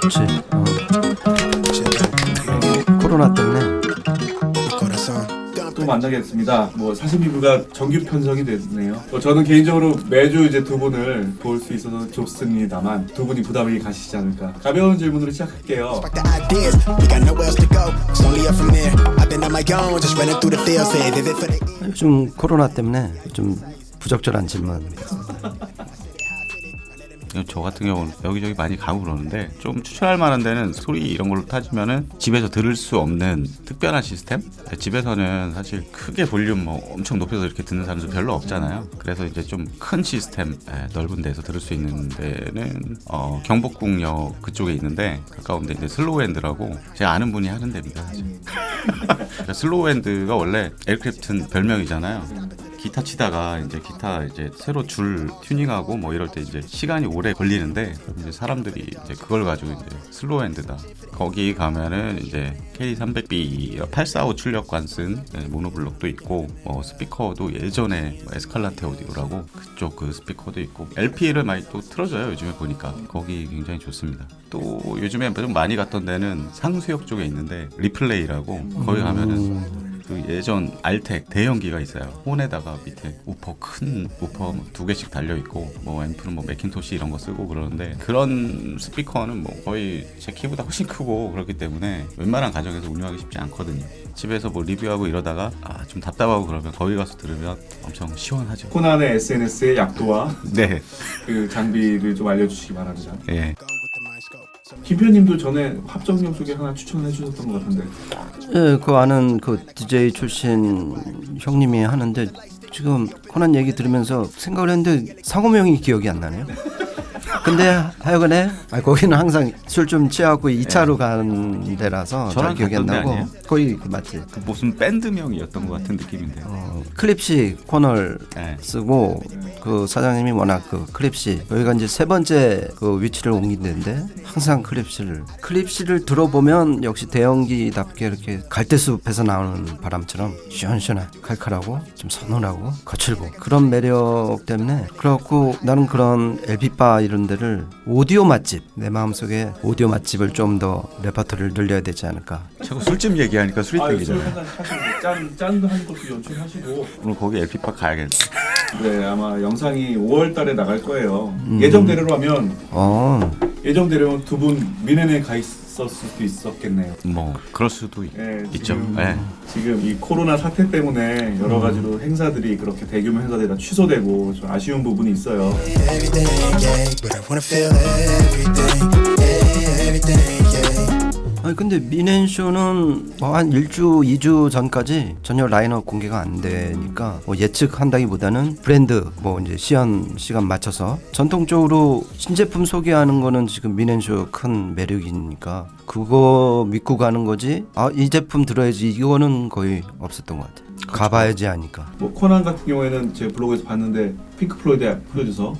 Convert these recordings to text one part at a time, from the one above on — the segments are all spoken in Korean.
그렇지. 어. 코로나 때문에 또 만나겠습니다. 뭐 사심이부가 정규 편성이 됐네요. 뭐 저는 개인적으로 매주 이제 두 분을 볼 수 있어서 좋습니다만 두 분이 부담이 가시지 않을까. 가벼운 질문으로 시작할게요. 요즘 코로나 때문에 좀 부적절한 질문. 저 같은 경우는 여기저기 많이 가고 그러는데 좀 추천할 만한 데는 소리 이런 걸로 타주면은 집에서 들을 수 없는 특별한 시스템? 집에서는 사실 크게 볼륨 뭐 엄청 높여서 이렇게 듣는 사람들 별로 없잖아요. 그래서 이제 좀 큰 시스템 예, 넓은 데서 들을 수 있는 데는 어, 경복궁역 그쪽에 있는데 가까운데 이제 슬로우핸드라고 제가 아는 분이 하는 데입니다. 사실. 그러니까 슬로우핸드가 원래 에어크래프트는 별명이잖아요. 기타 치다가 이제 기타 이제 새로 줄 튜닝하고 뭐 이럴 때 이제 시간이 오래 걸리는데 이제 사람들이 이제 그걸 가지고 이제 슬로우 핸드다. 거기 가면은 이제 KD300B 845 출력관 쓴 네, 모노블록도 있고 뭐 스피커도 예전에 뭐 에스칼라테 오디오라고 그쪽 그 스피커도 있고 LP를 많이 또 틀어줘요 요즘에 보니까 거기 굉장히 좋습니다. 또 요즘에 좀 많이 갔던 데는 상수역 쪽에 있는데 리플레이라고 거기 가면은 그 예전 알텍 대형기가 있어요. 폰에다가 밑에 우퍼 큰 우퍼 두 개씩 달려 있고 뭐 앰프는 뭐 맥킨토시 이런 거 쓰고 그러는데 그런 스피커는 뭐 거의 제 키보다 훨씬 크고 그렇기 때문에 웬만한 가정에서 운영하기 쉽지 않거든요. 집에서 뭐 리뷰하고 이러다가 아 좀 답답하고 그러면 거기 가서 들으면 엄청 시원하죠. 코난의 SNS의 약도와 네, 그 장비를 좀 알려주시기 바랍니다. 예. scope. 김표님도 전에 합정역 쪽에 하나 추천해 주셨던 것 같은데 예, 그 아는 그 DJ 출신 형님이 하는데 지금 코난 얘기 들으면서 생각을 했는데 상호명이 기억이 안 나네요. 근데 하여간에 아, 거기는 항상 술 좀 취하고 2차로 가는 데라서 잘 저랑 기억이 안 갔던 데 나고 아니에요? 거의 그 맞지. 그 무슨 밴드명이었던 것 같은 느낌인데요. 어, 클립시 코너를 네. 쓰고 그 사장님이 워낙 그 클립시 여기가 이제 세 번째 그 위치를 옮긴 데인데 항상 클립시를 클립시를 들어보면 역시 대형기답게 이렇게 갈대숲에서 나오는 바람처럼 시원시원한 칼칼하고 좀 서늘하고 거칠고 그런 매력 때문에 그렇고 나는 그런 LP바 이런 데를 오디오 맛집 내 마음속에 오디오 맛집을 좀 더 레퍼토리를 늘려야 되지 않을까 자꾸 술집 얘기하니까 술이 아, 술 땡기잖아요. 한잔 하시고 짠 짠도 하는 것도 연출하시고 오늘 거기 LP팍 가야겠네. 네 아마 영상이 5월달에 나갈 거예요. 예정대로 하면 어 예정대로 두분 미네네 가 있 었을 수도 있었겠네요. 뭐 그럴 수도 있, 예, 있죠. 지금, 예. 지금 이 코로나 사태 때문에 여러 가지로 행사들이 그렇게 대규모 행사들이 다 취소되고 좀 아쉬운 부분이 있어요. Everything, yeah. But I wanna feel everything. 아니 근데 미넨쇼는 뭐 한 1주, 2주 전까지 전혀 라인업 공개가 안 되니까 뭐 예측한다기보다는 브랜드 뭐 이제 시연 시간 맞춰서 전통적으로 신제품 소개하는 거는 지금 미넨쇼 큰 매력이니까 그거 믿고 가는 거지. 아 이 제품 들어야지 이거는 거의 없었던 것 같아. 가봐야지 하니까. 뭐 코난 같은 경우에는 제 블로그에서 봤는데 핑크 플로이드의 프로듀서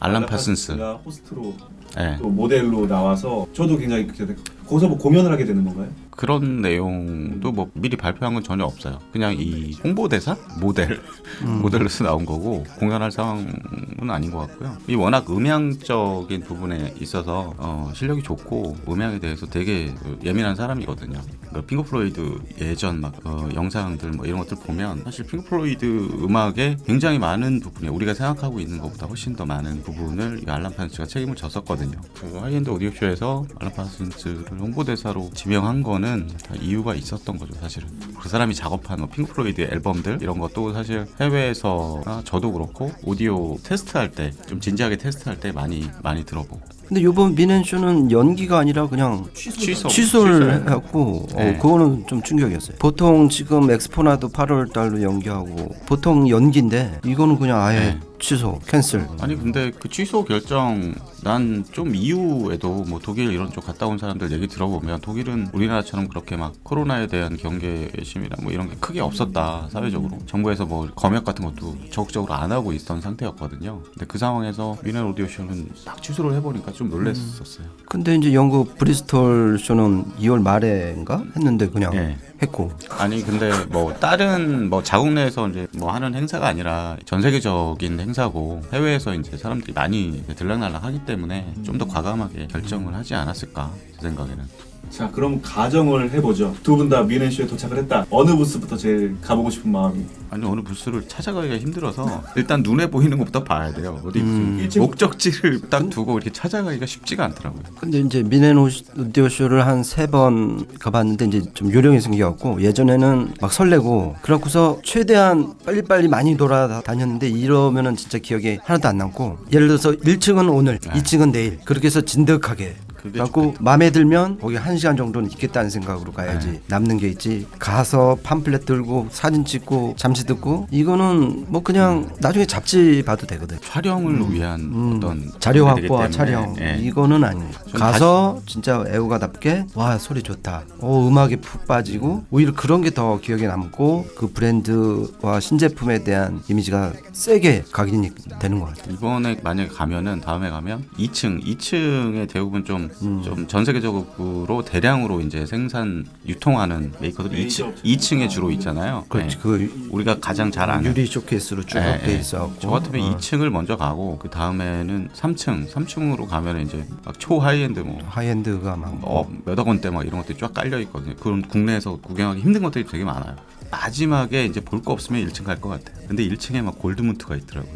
알람 파슨스. 가 호스트로 예. 또 모델로 나와서 저도 굉장히 기대돼. 거기서 뭐 공연을 하게 되는 건가요? 그런 내용도 뭐 미리 발표한 건 전혀 없어요. 그냥 이 홍보대사 모델 모델로서 나온 거고 공연할 상황은 아닌 것 같고요. 이 워낙 음향적인 부분에 있어서 어, 실력이 좋고 음향에 대해서 되게 그 예민한 사람이거든요. 그 핑크 플로이드 예전 막 어, 영상들 뭐 이런 것들 보면 사실 핑크 플로이드 음악에 굉장히 많은 부분이 우리가 생각하고 있는 것보다 훨씬 더 많은 부분을 이 알람 파슨스가 책임을 졌었거든요. 그 하이엔드 오디오 쇼에서 알람 파슨스를 홍보대사로 지명한 거는 다 이유가 있었던 거죠, 사실은. 그 사람이 작업한 뭐 핑크 플로이드의 앨범들 이런 것도 사실 해외에서 저도 그렇고 오디오 테스트할 때 좀 진지하게 테스트할 때 많이 많이 들어보고 근데 요번 미넨쇼는 연기가 아니라 그냥 취소 취소를 해갖고 어, 네. 그거는 좀 충격이었어요. 보통 지금 엑스포나도 8월 달로 연기하고 보통 연기인데 이거는 그냥 아예 네. 취소, 캔슬. 아니 근데 그 취소 결정 난 좀 이후에도 뭐 독일 이런 쪽 갔다 온 사람들 얘기 들어보면 독일은 우리나라처럼 그렇게 막 코로나에 대한 경계심이나 뭐 이런 게 크게 없었다 사회적으로 정부에서 뭐 검역 같은 것도 적극적으로 안 하고 있던 상태였거든요. 근데 그 상황에서 미넨 오디오 쇼는 딱 취소를 해버리니까 좀 놀랬었어요. 근데 이제 영국 브리스톨 쇼는 2월 말에인가 했는데 그냥 예. 했고 아니 근데 뭐 다른 뭐 자국 내에서 이제 뭐 하는 행사가 아니라 전 세계적인 행사고 해외에서 이제 사람들이 많이 들락날락 하기 때문에 좀 더 과감하게 결정을 하지 않았을까 제 생각에는 자 그럼 가정을 해보죠. 두 분 다 미넨쇼에 도착을 했다. 어느 부스부터 제일 가보고 싶은 마음이? 아니 어느 부스를 찾아가기가 힘들어서 일단 눈에 보이는 것부터 봐야 돼요 어디 음. 목적지를 딱 두고 이렇게 찾아가기가 쉽지가 않더라고요 근데 이제 미넨 오디오 쇼를 한 세 번 가봤는데 이제 좀 요령이 생겨갖고 예전에는 막 설레고 그렇고서 최대한 빨리빨리 많이 돌아다녔는데 이러면은 진짜 기억에 하나도 안 남고 예를 들어서 1층은 오늘, 2층은 내일 그렇게 해서 진득하게 그게 갖고 마음에 들면 거기 한 시간 정도는 있겠다는 생각으로 가야지. 남는 게 있지. 가서 팜플렛 들고 사진 찍고 잠시 듣고 이거는 뭐 그냥 나중에 잡지 봐도 되거든. 촬영을 위한 음, 어떤 자료 확보와 촬영. 예. 이거는 아니에요. 좀 가서 진짜 애호가답게 와 소리 좋다. 어 음악에 푹 빠지고 오히려 그런 게 더 기억에 남고 그 브랜드와 신제품에 대한 이미지가 세게 각인이 되는 것 같아요. 이번에 만약에 가면은 다음에 가면 2층 2층에 대부분 좀 좀전 세계적으로 대량으로 이제 생산 유통하는 메이커들이 메이저 2층, 업체. 2층에 주로 있잖아요. 그렇지 네. 그 우리가 가장 잘 아는 유리 쇼케이스로 쭉 예, 돼 예. 있어갖고 저 같으면 어, 2층을 먼저 가고 그 다음에는 3층, 3층으로 가면 이제 막초 하이엔드 뭐 하이엔드가 막 어, 몇억 원대 막 이런 것들이 쫙 깔려 있거든요. 그런 국내에서 구경하기 힘든 것들이 되게 많아요. 마지막에 이제 볼 거 없으면 1층 갈 것 같아요. 근데 1층에 막 골드문트가 있더라고요.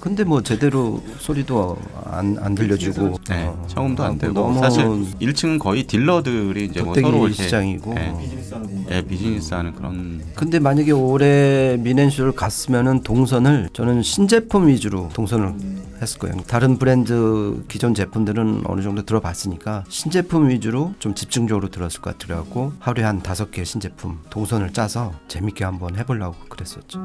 근데 뭐 제대로 소리도 안, 안 들려주고 네, 어, 청음도 안 하고 되고 너무 사실 1층은 거의 딜러들이 이제 뭐 서로 이렇게 시장이고 예. 예, 비즈니스 하는 그런 근데 만약에 올해 미넨쇼를 갔으면은 동선을 저는 신제품 위주로 동선을 했을 거예요. 다른 브랜드 기존 제품들은 어느 정도 들어봤으니까 신제품 위주로 좀 집중적으로 들었을 것 같더라고. 하루에 한 다섯 개 신제품 동선을 짜서 재밌게 한번 해보려고 그랬었죠.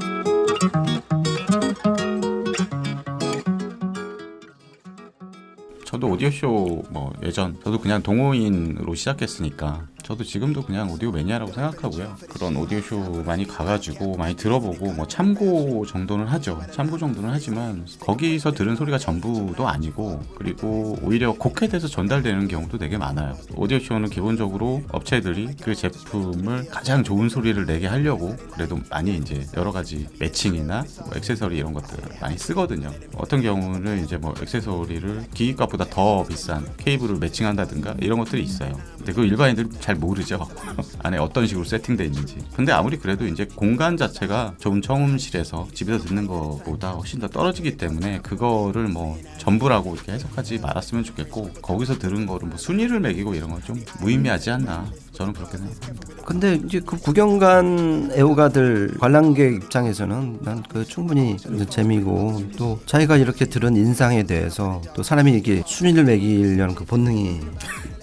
저도 오디오 쇼 뭐 예전 저도 그냥 동호인으로 시작했으니까 저도 지금도 그냥 오디오 매니아라고 생각하고요. 그런 오디오 쇼 많이 가가지고 많이 들어보고 뭐 참고 정도는 하죠. 참고 정도는 하지만 거기서 들은 소리가 전부도 아니고 그리고 오히려 곡해돼서 전달되는 경우도 되게 많아요. 오디오 쇼는 기본적으로 업체들이 그 제품을 가장 좋은 소리를 내게 하려고 그래도 많이 이제 여러 가지 매칭이나 뭐 액세서리 이런 것들 많이 쓰거든요. 어떤 경우는 이제 뭐 액세서리를 기기값보다 더 비싼 케이블을 매칭한다든가 이런 것들이 있어요. 근데 그 일반인들 잘 모르죠. 안에 어떤 식으로 세팅돼 있는지. 근데 아무리 그래도 이제 공간 자체가 좋은 청음실에서 집에서 듣는 것보다 훨씬 더 떨어지기 때문에 그거를 뭐 전부라고 이렇게 해석하지 말았으면 좋겠고 거기서 들은 거를 뭐 순위를 매기고 이런 건 좀 무의미하지 않나. 저는 그렇게 생각합니다. 근데 이제 그 구경 간 애호가들 관람객 입장에서는 난 그 충분히 재미고 또 자기가 이렇게 들은 인상에 대해서 또 사람이 이게 순위를 매기려는 그 본능이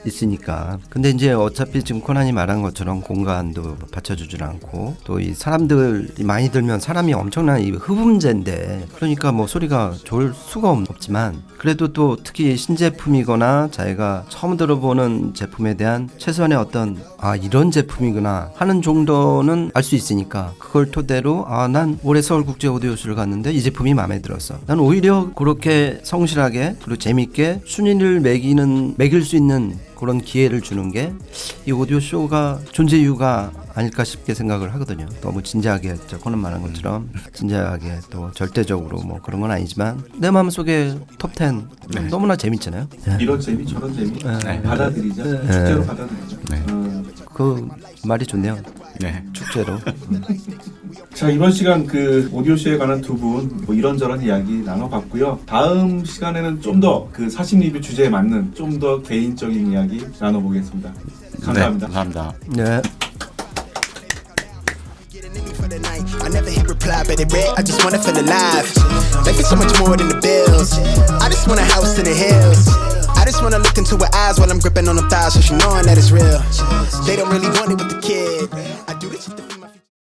있으니까. 근데 이제 어차피 지금 코난이 말한 것처럼 공간도 받쳐주질 않고 또 이 사람들이 많이 들면 사람이 엄청난 이 흡음재인데 그러니까 뭐 소리가 좋을 수가 없- 없지만 그래도 또 특히 신제품이거나 자기가 처음 들어보는 제품에 대한 최소한의 어떤 아 이런 제품이구나 하는 정도는 알 수 있으니까 그걸 토대로 아 난 올해 서울 국제 오디오쇼를 갔는데 이 제품이 마음에 들었어. 난 오히려 그렇게 성실하게 그리고 재밌게 순위를 매기는 매길 수 있는 그런 기회를 주는 게 이 오디오 쇼가 존재 이유가 아닐까 싶게 생각을 하거든요. 너무 진지하게 저 코는 말한 것처럼 진지하게 또 절대적으로 뭐 그런 건 아니지만 내 마음 속에 톱10 너무나 재밌잖아요. 이런 재미 저런 재미 네. 받아들이자 축제로 받아들이자. 네. 어. 그 말이 좋네요. 네. 축제로. 자 이번 시간 그 오디오 쇼에 관한 두 분 뭐 이런저런 이야기 나눠봤고요. 다음 시간에는 좀 더 그 사심 리뷰 주제에 맞는 좀 더 개인적인 이야기 나눠보겠습니다. 감사합니다. 네, 감사합니다. 네. I never hit reply, but it read, I just wanna feel alive. Life is so much more than the bills. I just want a house in the hills. I just wanna look into her eyes while I'm gripping on them thighs, so she knowing that it's real. They don't really want it with the kid. I do